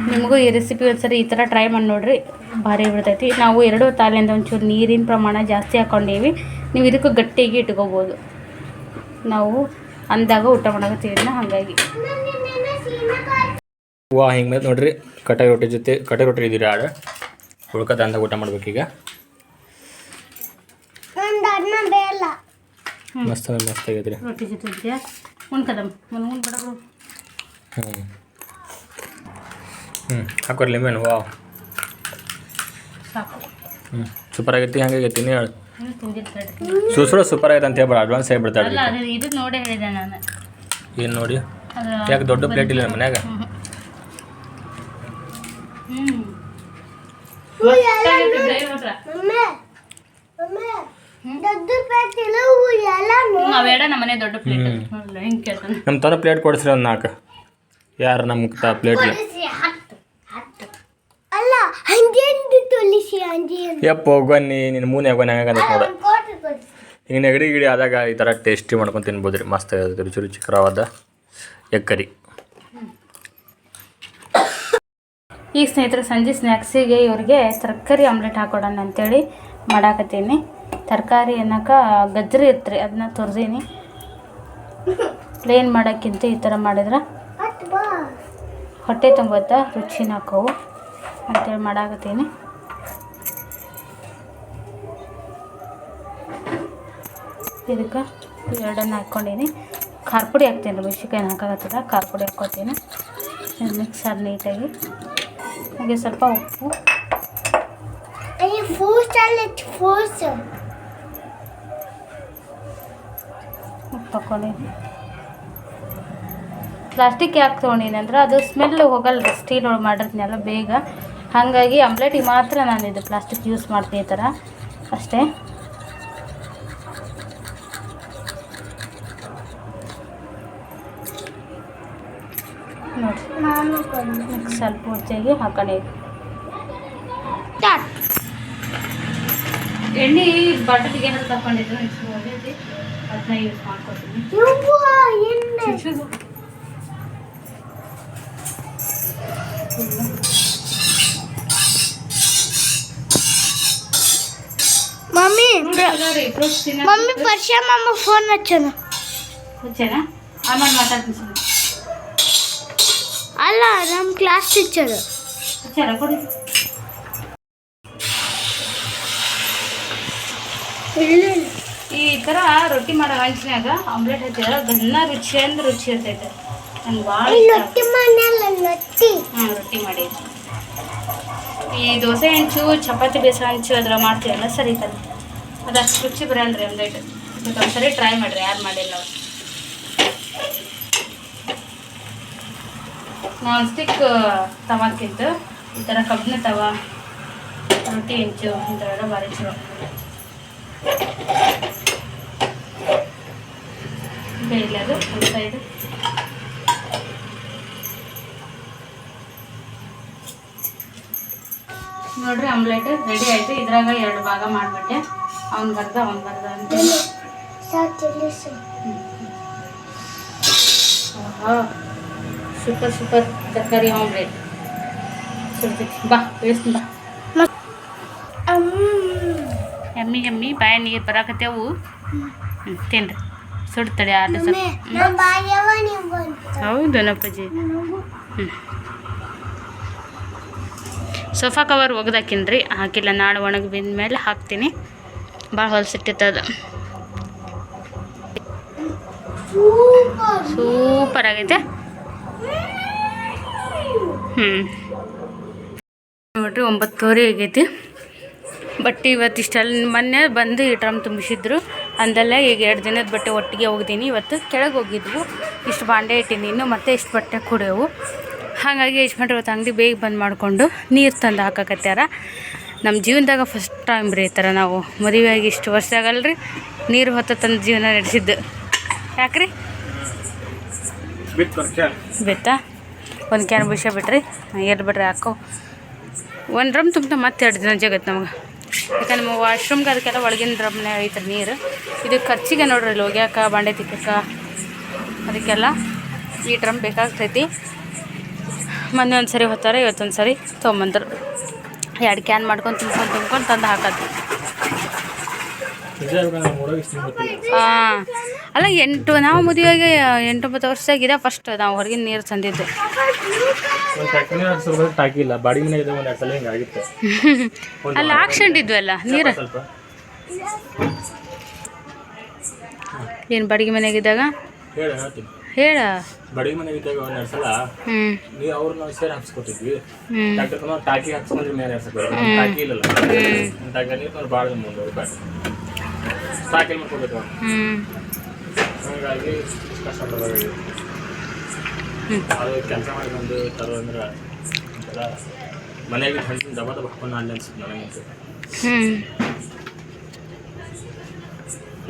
A: ನಿಮಗೂ ಈ ರೆಸಿಪಿ ಒಂದ್ಸರಿ ಈ ಥರ ಟ್ರೈ ಮಾಡಿ ನೋಡ್ರಿ ಭಾರಿ ಬಿಡ್ತೈತಿ. ನಾವು ಎರಡು ತಾಲಿಂದ ಒಂಚೂರು ನೀರಿನ ಪ್ರಮಾಣ ಜಾಸ್ತಿ ಹಾಕ್ಕೊಂಡೀವಿ ನೀವು ಇದಕ್ಕೂ ಗಟ್ಟಿಯಾಗಿ ಇಟ್ಕೋಬೋದು. ನಾವು ಅಂದಾಗ ಊಟ ಮಾಡಕತ್ತೀವಿ ಹಾಗಾಗಿ.
C: ಹೂವು ಹಿಂಗೆ ಮೇಲೆ ನೋಡ್ರಿ ಕಟ್ಟೆ ರೊಟ್ಟಿ ಜೊತೆ ಕಟ್ಟೆ ರೊಟ್ಟಿ ಇದ್ದೀರಿ ಆಡ ಉಳ್ಕದ ಅಂದಾಗ ಊಟ ಮಾಡ್ಬೇಕೀಗ ಮಸ್ತ್ ಮಸ್ತ್ ಆಗೈತ್ರಿ
A: ರೊಟ್ಟಿ ಜೊತೆ
C: ಹ್ಞೂ ಹ್ಞೂ ಹಾಕೋರಿ ಲಿಂಬೆಹಣ್ಣು ವಾವ್.
A: ಸಾಕು.
C: ಹ್ಞೂ ಸೂಪರ್ ಆಗೈತಿ ಹಂಗಾಗೈತಿ ನೀ ಹೇಳಿ.
A: ತಿಂದಿರ್ತಾರೆ
C: ಸೂಪರ್ ಆಗೈತೆ ಅಂತ ಹೇಳ್ಬೇಡ ಅಡ್ವಾನ್ಸ್
A: ಅದು ಇದು ನೋಡೇ ಹೇಳಿದೆ ನಾನು.
C: ಏನು ನೋಡಿ? ಯಾಕೆ ದೊಡ್ಡ ಪ್ಲೇಟ್ ಇಲ್ಲ ನಮ್ಮ ಮನ್ಯಾಗ
A: ಹೆಂಗೆ
C: ನಮ್ಮ ತರ ಪ್ಲೇಟ್ ಕೊಡಿಸ್ರಿ ಒಂದು ನಾಲ್ಕು. ಯಾರು ನಮ್ಗೆ ತ ಪ್ಲೇಟ್ ಇಲ್ಲ
B: ಹತ್ತು ಹತ್ತು ಅಲ್ಲ ಹಂಗೆ ತೊಲಿಸಿ ಹಂಗೆ
C: ಯಪ್ಪ ಗೊನ್ನಿ ನಿನ್ನ ಮೂನೆ ಹೋಗೋಣ ಹೆಂಗಂತ ನೋಡ. ಈಗ ನೆಗಡಿ ಗಿಡಿ ಆದಾಗ ಈ ಥರ ಟೇಸ್ಟಿ ಮಾಡ್ಕೊಂಡು ತಿನ್ಬೋದು ರೀ. ಮಸ್ತ್ ಆಗಿರುತ್ತೆ ರುಚಿ ರುಚಿಕರವಾದ ಎಕ್ಕರಿ.
A: ಈಗ ಸ್ನೇಹಿತರು ಸಂಜೆ ಸ್ನ್ಯಾಕ್ಸಿಗೆ ಇವ್ರಿಗೆ ತರಕಾರಿ ಆಮ್ಲೆಟ್ ಹಾಕೊಡೋಣ ಅಂತೇಳಿ ಮಾಡಾಕತ್ತೀನಿ. ತರಕಾರಿ ಅನ್ನಕ ಗಜ್ರಿ ಇರ್ತ್ರಿ ಅದನ್ನ ತೊರ್ದೀನಿ ಪ್ಲೇನ್ ಮಾಡೋಕ್ಕಿಂತ ಈ ಥರ ಮಾಡಿದ್ರೆ ಹೊಟ್ಟೆ ತುಂಬುತ್ತಾ ರುಚಿನ ಹಾಕವು ಅಂತೇಳಿ ಮಾಡಾಕತ್ತೀನಿ. ಇದಕ್ಕೆ ಎರಡನ್ನು ಹಾಕ್ಕೊಂಡೀನಿ. ಖಾರ ಪುಡಿ ಹಾಕ್ತೀನಿ ರೀ ಮೆಣಸಿನ್ಕಾಯಿ ಹಾಕಾಗತ್ತದ ಖಾರ ಪುಡಿ ಹಾಕ್ಕೊತೀನಿ ಮಿಕ್ಸರ್ ನೀಟಾಗಿ. ಹಾಗೆ ಸ್ವಲ್ಪ ಉಪ್ಪು. ಉಪ್ಪು ಹಾಕ್ಕೊಂಡಿನಿ ಪ್ಲಾಸ್ಟಿಕ್ ಯಾಕೆ ತೊಗೊಂಡೀನಿ ಅಂದ್ರೆ ಅದು ಸ್ಮೆಲ್ ಹೋಗಲ್ಲ ಸ್ಟೀಲ್ ಒಳಗೆ ಮಾಡಿರ್ತೀನಲ್ಲ ಬೇಗ. ಹಾಗಾಗಿ ಆಮ್ಲೆಟಿಗೆ ಮಾತ್ರ ನಾನು ಇದು ಪ್ಲಾಸ್ಟಿಕ್ ಯೂಸ್ ಮಾಡ್ತೀನಿ ಈ ಥರ ಅಷ್ಟೇ.
B: ನೋಡಿ.
A: ಮಿಕ್ಸರ್ ಪೂರ್ತಿಯಾಗಿ ಹಾಕೊಂಡಿದ್ದೆ ಎಣ್ಣೆ ಬಾಟಲಿಗೆ ಏನಾದ್ರು ತಗೊಂಡಿದ್ರು ಅದನ್ನ ಯೂಸ್ ಮಾಡ್ಕೊತೀನಿ.
B: ಇವ್ವ ಹಿಂದೆ ಮಮ್ಮಿ ಮಮ್ಮಿ ಪರ್ಷ ಮಮ್ಮ ಫೋನ್ ಹಚ್ಚೋಣ
A: ಹುಚ್ಚೇನಾ ಆಮೇಲೆ ಮಾತಾಡ್ತೀನಿ ಸುಮ್ಮನೆ
B: ಅಲ್ಲ ನಮ್ಮ ಕ್ಲಾಸ್ ಟೀಚರ್
A: ಹುಚ್ಚಾರ ಕೊಡಿ ಈ ಥರ ರೊಟ್ಟಿ ಮಾಡೋ ಹಂಚಿನಾಗ ಆಮ್ಲೆಟ್ ಹಚ್ಚಿದ್ರೆ ಗನ್ನ ರುಚಿ ಅಂದ್ರೆ ರುಚಿ ಇರ್ತೈತೆ ನಂಗೆ ಭಾಳ ಇಷ್ಟ
B: ನೊಟ್ಟಿ ಮನೆಯಲ್ಲ ನೊಟ್ಟಿ
A: ಹಾಂ ರೊಟ್ಟಿ ಮಾಡಿ ಈ ದೋಸೆ ಹೆಂಚು ಚಪಾತಿ ಬೇಸರ ಹೆಂಚು ಅದರ ಮಾಡ್ತೀವಲ್ಲ ಸರಿ ಕಲಿ ಅದು ಅಷ್ಟು ರುಚಿ ಬರಲ್ರಿ ಆಮ್ಲೆಟ್ ಮತ್ತು ಒಂದ್ಸರಿ ಟ್ರೈ ಮಾಡಿರಿ, ಯಾರು ಮಾಡಿಲ್ಲ ಅವ್ರು. ನಾನ್ ಸ್ಟಿಕ್ ತವಾಕ್ಕಿದ್ದು ಈ ಥರ ಕಬ್ಬಿನ ತವ, ರೊಟ್ಟಿ ಹೆಂಚು ಇಂಥವೆಲ್ಲ ಭಾರಿ ಚಲೋ. ಬೇಯಿಲ್ಲ ಅದು ಇದು. ನೋಡ್ರಿ ಆಮ್ಲೆಟ್ ರೆಡಿ ಆಯ್ತು. ಇದ್ರಾಗ ಎರಡು ಭಾಗ ಮಾಡಿಬಿಟ್ಟೆ. ಅವ್ನು ಬರ್ದ ಅವ್ನು ಬರ್ದ ಅಂತ. ಸೂಪರ್ ಸೂಪರ್ ತರಕಾರಿ ಆಮ್ಲೆಟ್ ಬಾ ಇಳಿಸ್ತೀನಿ ಬಾ. ಎಮ್ಮಿ ಎಮ್ಮಿ ಬಾಯ ನೀರು ಬರಾಕತ್ತೇವು. ಹ್ಞೂ ತಿನ್ರಿ. ಸುಡ್ತಡೆ ಆಟ. ಹೌದು ನಪ್ಪಜ್ಜಿ ಸೋಫಾ ಕವರ್ ಒಗ್ದಾಕಿನ್ರಿ. ಹಾಕಿಲ್ಲ, ನಾಳೆ ಒಣಗಿ ಬಿದ್ದ ಮೇಲೆ ಹಾಕ್ತೀನಿ. ಭಾಳ
B: Super.
A: ಸೂಪರ್ ಆಗೈತೆ. ಹ್ಞೂ ನೋಡ್ರಿ, ಒಂಬತ್ತುವರೆ ಆಗೈತಿ. ಬಟ್ಟೆ ಇವತ್ತು ಇಷ್ಟೆಲ್ಲ ಮೊನ್ನೆ ಬಂದು ಈ ಡ್ರಮ್ ತುಂಬಿಸಿದ್ರು. ಅಂದಲ್ಲ ಈಗ ಎರಡು ದಿನದ ಬಟ್ಟೆ ಒಟ್ಟಿಗೆ ಹೋಗ್ದೀನಿ ಇವತ್ತು ಕೆಳಗೆ ಹೋಗಿದ್ವು ಇಷ್ಟು ಬಾಂಡೆ ಇಟ್ಟಿನಿ ಇನ್ನು, ಮತ್ತೆ ಇಷ್ಟು ಬಟ್ಟೆ ಕುಡಿಯವು. ಹಾಗಾಗಿ ಯಜಮಾನ್ರು ಇವತ್ತು ಅಂಗಡಿ ಬೇಗ ಬಂದ್ ಮಾಡಿಕೊಂಡು ನೀರು ತಂದು ಹಾಕಕತ್ಯಾರ. ನಮ್ಮ ಜೀವನದಾಗ ಫಸ್ಟ್ ಟೈಮ್ ರೀ ಈ ಥರ ನಾವು. ಮದುವೆಯಾಗಿ ಇಷ್ಟು ವರ್ಷ ಆಗಲ್ರಿ ನೀರು ಹೊತ್ತ ತಂದು ಜೀವನ ನಡೆಸಿದ್ದು. ಯಾಕ್ರಿ? ಬಿತ್ತಾ ಒಂದು ಕ್ಯಾನ್. ಬಿಷ ಬಿಟ್ರಿ. ಎರಡು ಬಿಡ್ರಿ ಹಾಕೋ ಒಂದು ಡ್ರಮ್ ತುಂಬ ಮತ್ತೆ ಎರಡು ದಿನ ಜಗತ್ತು ನಮ್ಗೆ. ಯಾಕಂದ್ರೆ ನಮ್ಮ ವಾಶ್ರೂಮ್ಗೆ ಅದಕ್ಕೆಲ್ಲ ಒಳಗಿನ ಡ್ರಮ್ನೇ ಐತ್ರಿ ನೀರು. ಇದು ಖರ್ಚಿಗೆ ನೋಡ್ರಿ ಇಲ್ಲಿ ಹೋಗ್ಯಾಕ ಬಾಂಡೆ ತಿಕ್ಕಕ್ಕ ಅದಕ್ಕೆಲ್ಲ ಈ ಡ್ರಮ್ ಬೇಕಾಗ್ತೈತಿ. ಮೊನ್ನೆ ಒಂದು ಸರಿ ಹೊತ್ತಾರೆ ಇವತ್ತೊಂದು ಸರಿ ತೊಗೊಂಬಂದ್ರು. ಎರಡು ಕ್ಯಾನ್ ಮಾಡ್ಕೊಂಡು ತುಂಬ್ಕೊಂಡು ತುಂಬ್ಕೊಂಡು ತಂದು ಹಾಕೋದು ಹಾಂ ಅಲ್ಲ ಎಂಟು ನಾವು ಮದುವೆಗೆ ಎಂಟೊಂಬತ್ತು ಆಗಿದೆ ಫಸ್ಟ್ ನಾವು ಹೊರಗಿನ ನೀರು ತಂದಿದ್ದು.
C: ಅಲ್ಲ ಬಾಡಿ
A: ಅಲ್ಲ ನೀರು. ಏನು ಬಾಡಿಗೆ ಮನೆಗಿದ್ದಾಗ
C: ಹೇಳಿ. ಹೇಳ್ತೀನಿ
A: ಹೇಳ
C: ಬಾಡಿ ಮನೆ ಇದ್ದಾಗ ಒಂದು ಎರಡು ಸಲ ನೀವು ಅವ್ರು ನಾವು ಸೇರಿ ಹಾಕ್ಸ್ಕೊತಿದ್ವಿ ಡಾಕ್ಟರ್ ಕುಮಾರ್ ಟಾಕಿ ಹಾಕ್ಸ್ಕೊಂಡ್ರೆ ಮೇಲೆ ಹಾಕ್ಸ್ಬೇಕು ಟಾಕಿ ಇಲ್ಲಲ್ಲ. ಟಾಕಿ ನೀರು ಅವ್ರು ಭಾಳ ಮುಂದೆ ಟಾಕಿ ಮಾಡ್ಕೋಬೇಕು ಹಾಗಾಗಿ ಕಷ್ಟ ಪಡೋದಾಗಿದೆ ಅದು ಕೆಲಸ ಮಾಡಿ ಬಂದು ತರೋ ಅಂದ್ರೆ ಮನೆಯಾಗಿ ಹಣ್ಣಿನ ದಬ ದಬ ಹಾಕೊಂಡು ಅಲ್ಲಿ ಅನ್ಸುತ್ತೆ ನನಗೆ
A: ಹ್ಞೂ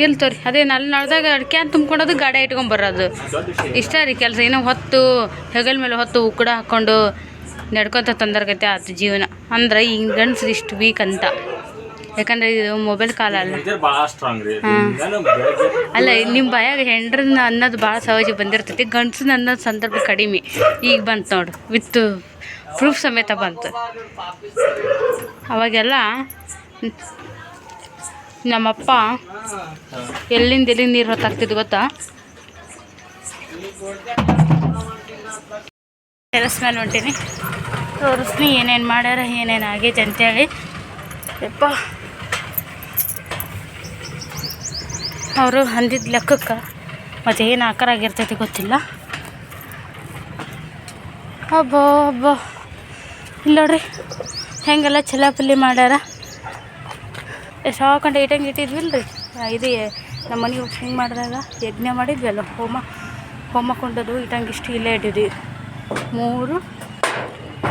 A: ಇಲ್ಲ ತೋರಿ. ಅದೇ ನಲ್ಲಿ ನಳ್ದಾಗ ಕ್ಯಾನ್ ತುಂಬ್ಕೊಡೋದು ಗಾಡಿ ಇಟ್ಕೊಂಬರೋದು ಇಷ್ಟ ರೀ ಕೆಲಸ. ಏನೋ ಹೊತ್ತು ಹೆಗಲ ಮೇಲೆ ಹೊತ್ತು ಉಕ್ಕಡ ಹಾಕ್ಕೊಂಡು ನಡ್ಕೊತ ತೊಂದರ್ಗೈತೆ ಆತು ಜೀವನ. ಅಂದ್ರೆ ಈಗ ಗಂಡ್ಸ್ರು ಇಷ್ಟು ವೀಕ್ ಅಂತ. ಯಾಕಂದ್ರೆ ಇದು ಮೊಬೈಲ್ ಕಾಲ ಅಲ್ಲ. ಅಲ್ಲ ನಿಮ್ಮ ಬಾಯಾಗ ಹೆಂಡ್ರನ್ನ ಅನ್ನೋದು ಭಾಳ ಸಹಜ ಬಂದಿರ್ತೈತಿ. ಗಂಡ್ಸನ ಅನ್ನೋದು ಸಂದರ್ಭ ಕಡಿಮೆ. ಈಗ ಬಂತು ನೋಡು. ವಿತ್ ಪ್ರೂಫ್ ಸಮೇತ ಬಂತು. ಅವಾಗೆಲ್ಲ ನಮ್ಮಪ್ಪ ಎಲ್ಲಿಂದ ಎಲ್ಲಿ ನೀರು ಹೊತ್ತಾಗ್ತಿದ್ದು ಗೊತ್ತಾ? ಟೆರಸ್ ಮೇಲೆ ಹೊಂಟೀನಿ. ತೋರಿಸ್ನಿ ಏನೇನು ಮಾಡ್ಯಾರ, ಏನೇನು ಆಗೈತೆ ಅಂತೇಳಿ. ಯಪ್ಪ. ಅವರು ಅಂದಿದ್ದ ಲೆಕ್ಕಕ್ಕೆ ಮತ್ತೆ ಏನು ಆಕಾರ ಆಗಿರ್ತೈತಿ ಗೊತ್ತಿಲ್ಲ. ಹಬ್ಬ ಹಬ್ಬ ಇಲ್ಲ ನೋಡ್ರಿ, ಹೆಂಗೆಲ್ಲ ಚಲಾಪಲ್ಲಿ ಮಾಡ್ಯಾರ? ಎಷ್ಟು ಹಾಕೊಂಡು ಇಟ್ಟಂಗೆ ಇಟ್ಟಿದ್ವಿಲ್ಲ ರೀ ಇದು ನಮ್ಮ ಮನೆಗೆ ಹಿಂಗೆ ಮಾಡಿದಾಗ ಯಜ್ಞ ಮಾಡಿದ್ವಲ್ಲ ಹೋಮ. ಹೋಮ ಕೊಂಡದು ಇಟ್ಟಂಗೆ ಇಷ್ಟು ಇಲ್ಲೇ ಇಟ್ಟಿದ್ವಿ. ಮೂರು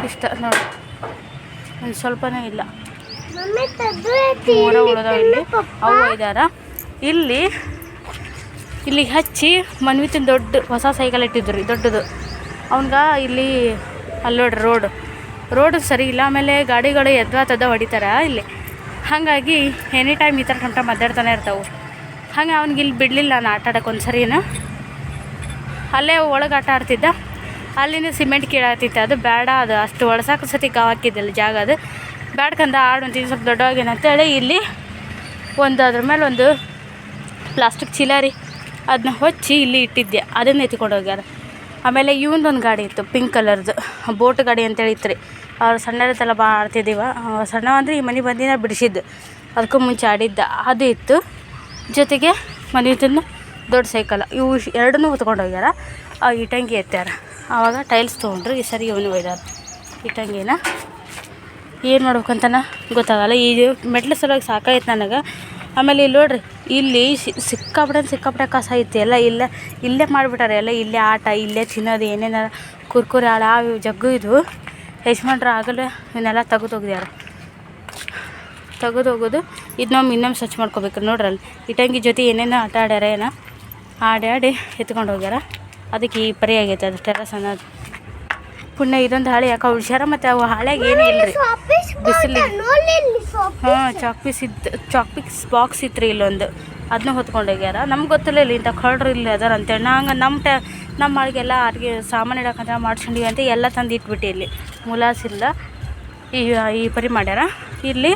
A: ಇಷ್ಟ ನೋಡಿ. ಒಂದು ಸ್ವಲ್ಪನೇ ಇಲ್ಲ. ಮೂರ
B: doente.
A: ಇಲ್ಲಿ ಅವು ಇದಾರ ಇಲ್ಲಿ ಇಲ್ಲಿಗೆ ಹಚ್ಚಿ ಮನ್ವಿತಿನ ದೊಡ್ಡ ಹೊಸ ಸೈಕಲ್ ಇಟ್ಟಿದ್ರು ರೀ ದೊಡ್ಡದು. ಅವನಿಗೆ ಇಲ್ಲಿ ಅಲ್ಲಿ ನೋಡ್ರಿ ರೋಡ್. ರೋಡ್ ಸರಿ ಇಲ್ಲ ಆಮೇಲೆ ಗಾಡಿಗಳು ಎದ್ವಾ ತದ ಹೊಡಿತಾರ ಇಲ್ಲಿ. ಹಾಗಾಗಿ ಎನಿ ಟೈಮ್ ಈ ಥರ ಟಮಟ ಮದ್ದಾಡ್ತಾನೆ ಇರ್ತಾವೆ. ಹಂಗೆ ಅವ್ನಿಗೆ ಇಲ್ಲಿ ಬಿಡಲಿಲ್ಲ ನಾನು ಆಟ ಆಡೋಕೆ ಒಂದು ಸರಿನ ಅಲ್ಲೇ ಒಳಗೆ ಆಟ ಆಡ್ತಿದ್ದ. ಅಲ್ಲಿಂದ ಸಿಮೆಂಟ್ ಕೀಳಾತಿತ್ತು ಅದು ಬೇಡ ಅದು, ಅಷ್ಟು ಒಳಸಾಕು ಸತಿ ಗಾವ್ ಹಾಕಿದ್ದಿಲ್ಲ ಜಾಗ ಅದು. ಬ್ಯಾಡ್ಕಂದ ಆಡು ಅಂತೀನಿ ಸ್ವಲ್ಪ ದೊಡ್ಡವಾಗೇನು ಅಂತೇಳಿ ಇಲ್ಲಿ ಒಂದು ಅದ್ರ ಮೇಲೆ ಒಂದು ಪ್ಲಾಸ್ಟಿಕ್ ಚೀಲಾರಿ ಅದನ್ನ ಹೊಚ್ಚಿ ಇಲ್ಲಿ ಇಟ್ಟಿದ್ದೆ. ಅದನ್ನ ಎತ್ಕೊಂಡು ಹೋಗ್ಯಾರ. ಆಮೇಲೆ ಇವನೊಂದು ಗಾಡಿ ಇತ್ತು ಪಿಂಕ್ ಕಲರ್ದು ಬೋಟ್ ಗಾಡಿ ಅಂತೇಳಿ ಇತ್ತು ರೀ. ಅವ್ರು ಸಣ್ಣದೆಲ್ಲ ಭಾಳ ಆಡ್ತಿದ್ದೀವ. ಸಣ್ಣ ಅಂದರೆ ಈ ಮನೆ ಬಂದಿನ ಬಿಡಿಸಿದ್ದು. ಅದಕ್ಕೂ ಮುಂಚೆ ಆಡಿದ್ದ. ಅದು ಇತ್ತು. ಜೊತೆಗೆ ಮನೆಯದನ್ನು ದೊಡ್ಡ ಸೈಕಲ್. ಇವು ಎರಡನ್ನೂ ಹೊತ್ಕೊಂಡು ಹೋಗ್ಯಾರ. ಆ ಇಟಂಗಿ ಎತ್ತಾರ ಆವಾಗ ಟೈಲ್ಸ್ ತೊಗೊಂಡ್ರು. ಈ ಸರಿ ಇವನು ಒಯ್ದಾರ. ಇಟಂಗಿನ ಏನು ಮಾಡ್ಬೇಕಂತನ ಗೊತ್ತಾಗಲ್ಲ. ಈ ಮೆಟ್ಲು ಸಲುವಾಗಿ ಸಾಕಾಯ್ತು ನನಗೆ. ಆಮೇಲೆ ಇಲ್ಲಿ ನೋಡ್ರಿ, ಇಲ್ಲಿ ಸಿಕ್ಕಾಪಟ್ಟೆ ಸಿಕ್ಕಾಪಟ್ಟೆ ಕಸ ಐತಿ. ಎಲ್ಲ ಇಲ್ಲೇ ಇಲ್ಲೇ ಮಾಡಿಬಿಟ್ಟಾರೆ. ಎಲ್ಲ ಇಲ್ಲೇ ಆಟ, ಇಲ್ಲೇ ತಿನ್ನೋದು, ಏನೇನಾರ ಕುರ್ಕುರೆ ಇವು ಜಗ್ಗು ಇದು ಯಜಮಾನ್ರು ಆಗಲೇ ಇವನ್ನೆಲ್ಲ ತೆಗೆದು ಹೋಗಿದ್ದಾರೆ ತೆಗೆದು ಹೋಗೋದು ನಾವು ಇನ್ನೊಮ್ಮೆ ಸ್ವಚ್ಛ ಮಾಡ್ಕೋಬೇಕು ನೋಡ್ರಿ ಅಲ್ಲಿ. ಇಟಂಗಿ ಜೊತೆ ಏನೇನೋ ಆಟ ಆಡ್ಯಾರ ಏನೋ ಆಡಿ ಆಡಿ ಎತ್ಕೊಂಡು ಹೋಗ್ಯಾರ ಅದಕ್ಕೆ ಈ ಪರಿ ಆಗೈತೆ ಅದು ಟೆರಸ್ ಅನ್ನೋದು. ಪುಣ್ಯ ಇದೊಂದು ಹಾಳೆ ಯಾಕೆ ಹುಷಾರ ಮತ್ತು ಅವು ಹಾಳೆಗೆ ಏನೂ ಇಲ್ಲ ರೀ
B: ಬಿಸಿಲು
A: ಹಾಂ ಚಾಕ್ ಪೀಸ್ ಇತ್ತು ಚಾಕ್ ಪೀಸ್ ಬಾಕ್ಸ್ ಇತ್ತು ರೀ ಇಲ್ಲೊಂದು. ಅದನ್ನ ಹೊತ್ಕೊಂಡು ಹೋಗ್ಯಾರ. ನಮ್ಗೆ ಇಲ್ಲಿ ಇಂಥ ಕಳ್ರು ಇಲ್ಲಿ ಅದಾರ ಅಂತೇಳಿ. ನಂಗೆ ನಮ್ಮ ಟ ನಮ್ಮ ಆಳಿಗೆಲ್ಲ ಅಡುಗೆ ಸಾಮಾನು ಇಡೋಕಂತ ಮಾಡ್ಸ್ಕೊಂಡಿವಿ ಅಂತ ಎಲ್ಲ ತಂದು ಇಟ್ಬಿಟ್ಟು ಇಲ್ಲಿ. ಮುಲಾಸಿಲ್ಲ. ಈ ಈ ಪರಿ ಮಾಡ್ಯಾರ. ಇಲ್ಲಿ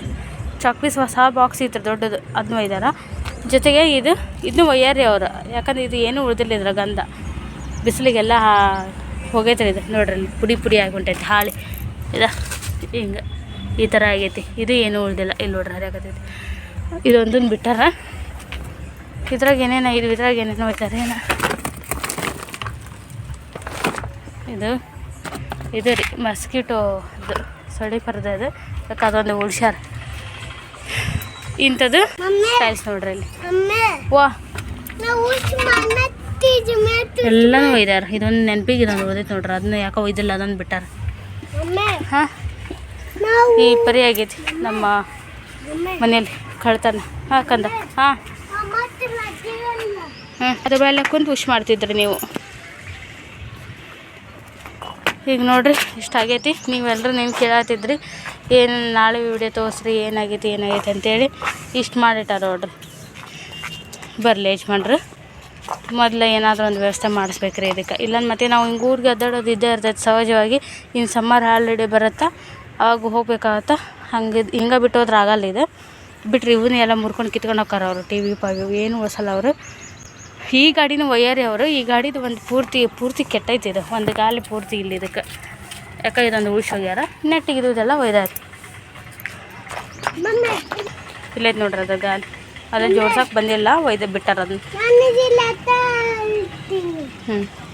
A: ಚಾಕ್ ಪೀಸ್ ಹೊಸ ಬಾಕ್ಸ್ ಇತ್ತು ದೊಡ್ಡದು ಅದನ್ನ ಒಯ್ದಾರ. ಜೊತೆಗೆ ಇದು ಇದನ್ನು ಒಯ್ಯಾರಿ ಅವರು. ಯಾಕಂದ್ರೆ ಇದು ಏನೂ ಉಳಿದಿಲ್ಲ ಇದ್ರ ಗಂಧ. ಬಿಸಿಲಿಗೆಲ್ಲ ಹೋಗೈತ್ರಿ ಇದು ನೋಡ್ರಿ, ಪುಡಿ ಪುಡಿ ಆಗಿ ಹಾಳಿ. ಇದ, ಹಿಂಗೆ, ಈ ಥರ ಆಗೈತಿ. ಇದು ಏನೂ ಉಳಿದಿಲ್ಲ. ಇಲ್ಲಿ ನೋಡ್ರಿ ಹರಿಯಾಕತ್ತೈತಿ ಇದೊಂದನ್ನು ಬಿಟ್ಟಾರ. ಇದ್ರಾಗ ಏನೇನು ಇದು ಇದ್ರಾಗ ಏನೇನು ಒಯ್ತಾರೆ, ಏನ? ಇದು. ಇದು ರೀ ಮಸ್ಕಿಟೋ ಇದು. ಸೊಳ್ಳೆ ಪರ್ದೆ ಅದು. ಯಾಕೆ ಅದೊಂದು ಉಳ್ಸ್ಯಾರ ಇಂಥದ್ದು ಟೈಲ್ಸ್ ನೋಡ್ರಿ
B: ಅಲ್ಲಿ.
A: ವಾ. ಎಲ್ಲನೂ ಒಯ್ದಾರ. ಇದೊಂದು ನೆನಪಿಗೆ ಇದೊಂದು ಓದೈತೆ ನೋಡ್ರಿ. ಅದನ್ನ ಯಾಕೆ ಒಯ್ದಿಲ್ಲ ಅದೊಂದು ಬಿಟ್ಟಾರ. ಹಾಂ? ಈ ಪರಿ ಆಗೈತಿ ನಮ್ಮ
B: ಮನೆಯಲ್ಲಿ
A: ಮನೇಲಿ ಕಳ್ತನ ಹಾಂ. ಕಂದ ಹಾಂ ಹ್ಞೂ ಅದ್ರ ಮೇಲೆ ಕುಂತು ವಿಶ್ ಮಾಡ್ತಿದ್ರಿ ನೀವು. ಈಗ ನೋಡಿರಿ, ಇಷ್ಟ ಆಗೈತಿ. ನೀವೆಲ್ಲರೂ ನೀವು ಕೇಳತ್ತಿದ್ರಿ ಏನು ನಾಳೆ ವಿಡಿಯೋ ತೋರಿಸ್ರಿ, ಏನಾಗೈತಿ ಏನಾಗೈತಿ ಅಂತೇಳಿ ಇಷ್ಟು ಮಾಡಿಟ್ಟಾರ ನೋಡ್ರಿ. ಬರಲಿ ಯಜಮಾನ್ರು. ಮೊದಲು ಏನಾದರೂ ಒಂದು ವ್ಯವಸ್ಥೆ ಮಾಡಿಸ್ಬೇಕ್ರಿ ಇದಕ್ಕೆ. ಇಲ್ಲಾಂದ್ರೆ ಮತ್ತೆ ನಾವು ಹಿಂಗೆ ಊರಿಗೆ ಅದ್ದಾಡೋದು ಇದ್ದೇ ಇರ್ತೈತೆ ಸಹಜವಾಗಿ. ಇನ್ನು ಸಮ್ಮರ್ ಹಾಲಿಡೇ ಬರುತ್ತಾ, ಅವಾಗ ಹೋಗ್ಬೇಕಾಗತ್ತ, ಹಂಗೆ ಹಿಂಗೆ ಬಿಟ್ಟೋದ್ರೆ ಆಗಲ್ಲ ಇದು. ಬಿಟ್ರಿ ಇವನ್ನೆಲ್ಲ ಮುರ್ಕೊಂಡು ಕಿತ್ಕೊಂಡು ಹೋಗ್ತಾರೆ ಅವರು ಟಿ ವಿ ಪಾವಿ ಏನು ಉಳಿಸಲ್ಲ ಅವರು. ಈ ಗಾಡಿನ ಒಯ್ಯಾರಿ ಅವರು ಈ ಗಾಡಿದು ಒಂದು ಪೂರ್ತಿ ಪೂರ್ತಿ ಕೆಟ್ಟೈತೆ ಇದು. ಒಂದು ಗಾಲಿ ಪೂರ್ತಿ ಇಲ್ಲಿ ಇದಕ್ಕೆ. ಯಾಕೆ ಇದೊಂದು ಉಳ್ಸಿ ಹೋಗ್ಯಾರ. ನೆಟ್ಟಿಗೆ ಇದೆಲ್ಲ ಒಯ್ದಾರ
B: ಆಯ್ತು
A: ಇಲ್ಲೈತೆ ನೋಡ್ರಿ ಅದು ಗಾಲಿ. ಅದನ್ನು ಜೋಡ್ಸಕ್ಕೆ ಬಂದಿಲ್ಲ ಒಯ್ದು ಬಿಟ್ಟಾರ ಅದನ್ನ. ಹ್ಞೂ